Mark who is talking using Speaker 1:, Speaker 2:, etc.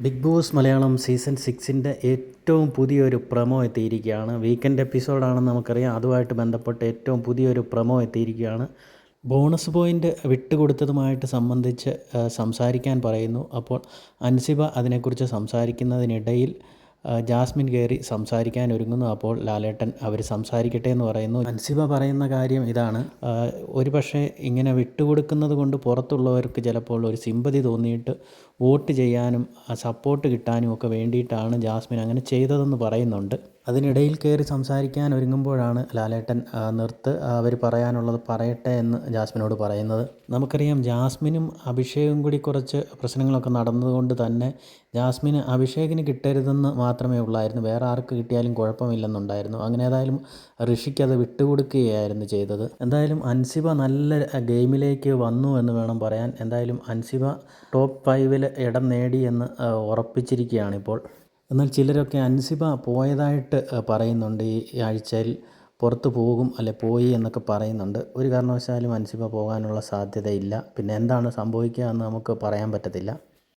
Speaker 1: Big Boss Malayalam season സിക്സിന്റെ ഏറ്റവും പുതിയൊരു പ്രമോ എത്തിയിരിക്കുകയാണ്. വീക്കെൻഡ് എപ്പിസോഡാണെന്ന് നമുക്കറിയാം. അതുമായിട്ട് ബന്ധപ്പെട്ട് ഏറ്റവും പുതിയൊരു പ്രമോ എത്തിയിരിക്കുകയാണ്. ബോണസ് പോയിന്റ് വിട്ടുകൊടുത്തതുമായിട്ട് സംബന്ധിച്ച് സംസാരിക്കാൻ പറയുന്നു. അപ്പോൾ അൻസിബ അതിനെക്കുറിച്ച് സംസാരിക്കുന്നതിനിടയിൽ ജാസ്മിൻ കയറി സംസാരിക്കാൻ ഒരുങ്ങുന്നു. അപ്പോൾ ലാലേട്ടൻ അവർ സംസാരിക്കട്ടെ എന്ന് പറയുന്നു. അൻസിബ പറയുന്ന കാര്യം ഇതാണ്. ഒരു പക്ഷേ ഇങ്ങനെ വിട്ടുകൊടുക്കുന്നത് കൊണ്ട് പുറത്തുള്ളവർക്ക് ചിലപ്പോൾ ഒരു സിമ്പതി തോന്നിയിട്ട് വോട്ട് ചെയ്യാനും സപ്പോർട്ട് കിട്ടാനും ഒക്കെ വേണ്ടിയിട്ടാണ് ജാസ്മിൻ അങ്ങനെ ചെയ്തതെന്ന് പറയുന്നുണ്ട്. അതിനിടയിൽ കയറി സംസാരിക്കാൻ ഒരുങ്ങുമ്പോഴാണ് ലാലേട്ടൻ നിർത്ത് അവർ പറയാനുള്ളത് പറയട്ടെ എന്ന് ജാസ്മിനോട് പറയുന്നത്. നമുക്കറിയാം ജാസ്മിനും അഭിഷേകും കൂടി കുറച്ച് പ്രശ്നങ്ങളൊക്കെ നടന്നതുകൊണ്ട് തന്നെ ജാസ്മിന് അഭിഷേകിന് കിട്ടരുതെന്ന് മാത്രമേ ഉള്ളായിരുന്നു. വേറെ ആർക്ക് കിട്ടിയാലും കുഴപ്പമില്ലെന്നുണ്ടായിരുന്നു. അങ്ങനെ ഏതായാലും ഋഷിക്ക് അത് വിട്ടുകൊടുക്കുകയായിരുന്നു ചെയ്തത്. എന്തായാലും അൻസിബ നല്ല ഗെയിമിലേക്ക് വന്നു എന്ന് വേണം പറയാൻ. എന്തായാലും അൻസിബ ടോപ്പ് ഫൈവിൽ ഇടം നേടി എന്ന് ഉറപ്പിച്ചിരിക്കുകയാണിപ്പോൾ. എന്നാൽ ചിലരൊക്കെ അൻസിബ പോയതായിട്ട് പറയുന്നുണ്ട്. ഈ ആഴ്ചയിൽ പുറത്ത് പോകും അല്ലെ പോയി എന്നൊക്കെ പറയുന്നുണ്ട്. ഒരു കാരണവശാലും അൻസിബ പോകാനുള്ള സാധ്യതയില്ല. പിന്നെ എന്താണ് സംഭവിക്കുക എന്ന് നമുക്ക് പറയാൻ പറ്റത്തില്ല.